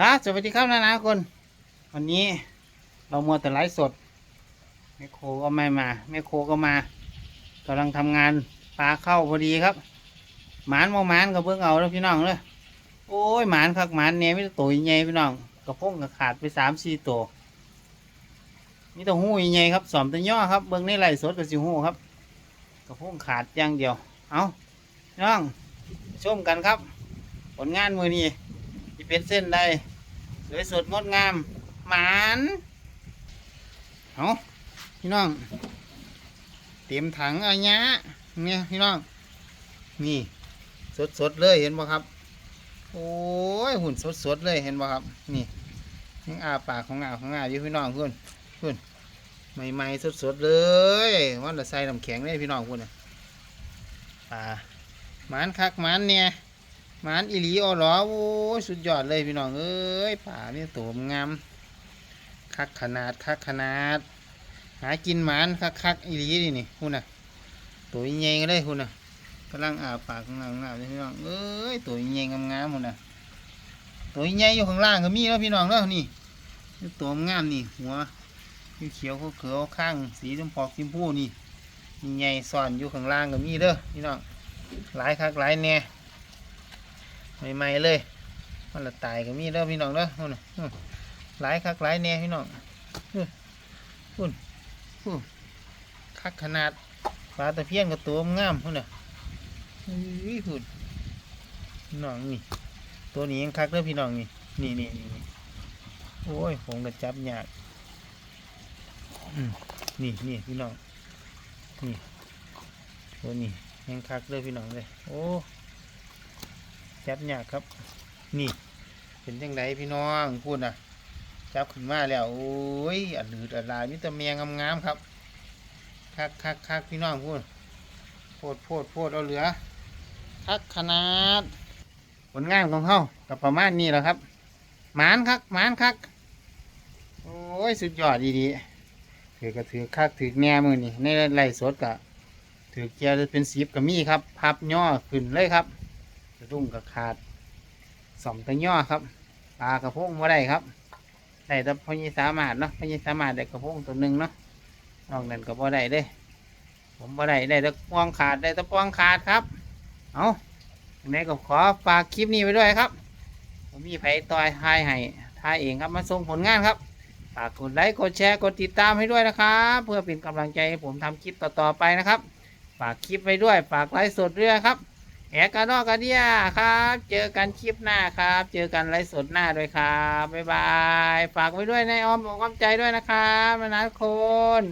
ครับสวัสดีครับนานาคน วันนี้เรามัวแต่ไลฟ์สดแม่โคก็ไม่มาแม่โคก็มากำลังทำงานปลาเข้าพอดีครับ หมานมอหมานกับเบิ้องเอาแล้วพี่น้องเลยโอ้ยหมานคักหมานเนี่ยไม่ตัวใหญ่พี่น้องกระพงกระขาดไปสามสี่ตัวนี่ตัวหูใหญ่ครับสอมตัวย่อครับเบิ้องในไลสดกับสิหูครับกระพงขาดอย่างเดียว เอาน้องชมกันครับ ผลงานมือนี้ ที่เป็นเส้นได้สวยสดงดงามหมานเอาพี่น้อง เตรียมถังอาเนี้ยเนี่ยพี่น้อง นี่สดสดเลยเห็นบ่ครับ โอ้ยหุ่นสดสดเลยเห็นบ่ครับ นี่ยังอาปากของอาของอาอยู่พี่น้องเพื่อนเพื่อนใหม่ๆสดสดเลยวันละใส่น้ำแข็งเลยพี่น้องเพื่อนะปลาหมานคักหมานเนี่ย หมานอีหลีออหรอโอ้ยสุดยอดเลยพี่น้องเอ้ยป่านี่ตัวงามคักขนาดคักขนาด หากินหมานคักคักอีหลีนี่นี่คุณน่ะ ตัวใหญ่เลยคุณน่ะกำลังอาปากข้างล่างข้างล่าเลยพี่น้องเอ้ยตัวใหญ่งามๆคุณน่ะตัวใหญ่อยู่ข้างล่างก็มีแล้วพี่น้องเนาะนี่ตัวงามนี่หัวเขียวๆเขียวข้างสีชมพูชมพูนี่ใหญ่ซ่อนอยู่ข้างล่างก็มีเด้อพี่น้องหลายคักหลายแน่ ใหม่ๆเลย มันละตายก็มีเด้อพี่น้องเด้อนู่นน่ะหลายคักหลายแน่พี่น้องนู่นนู่นคักขนาดปลาตะเพียนกับตัวงามพุ่นน่ะอุ้ยพุ่นพี่น้องนี่ ตัวนี้ยังคักเด้อพี่น้องนี่นี่นี่นี่โอ้ยผมก็จับยากอืมนี่นี่พี่น้องนี่ตัวนี้ยังคักเด้อพี่น้องเลยโอ้ จับยากครับ นี่ เป็นจังไดพี่น้องพูดนะจับขึ้นมาแล้วโอ้ยอัดหลืดอัดลายมิตรเมียงามๆครับคักคักคักพี่น้องพูดโพดโพดโพดเอาเหลือคักขนาดผลงานของเขากับประมาณนี้แหละครับหมานคักหมานคักโอ้ยสุดยอดดีๆถือก็ถือคักถือแง่มือนี่ในไล่สดกะถือเกียร์เป็นสีบกับมีครับ พับย่อขึ้นเลยครับ สะดุ้งกับขาดสองตะย่อครับปลากระพงมาได้ครับได้แต่พญิสามารถเนาะพญิสามารถได้กระพงตัวหนึ่งเนาะนอกนั้นก็บ่ได้เด้ ผมบ่ได้ได้แต่ปวงขาดได้แต่ปวงขาดครับ เอาอย่างไรก็ขอฝากคลิปนี้ไว้ด้วยครับ ผมมีไผต่อยทายให้ทายเองครับมาส่งผลงานครับฝากกดไลค์กดแชร์กดติดตามให้ด้วยนะครับ เพื่อเป็นกำลังใจให้ผมทำคลิปต่อๆไปนะครับ ฝากคลิปไว้ด้วย ฝากไลค์สดด้วยครับ แอกานอกกาเดียครับ เจอกันคลิปหน้าครับ เจอกันไลฟ์สดหน้าด้วยครับ บ๊ายบาย ฝากไว้ด้วยในอ้อมอกอ้อมใจด้วยนะครับนานะคน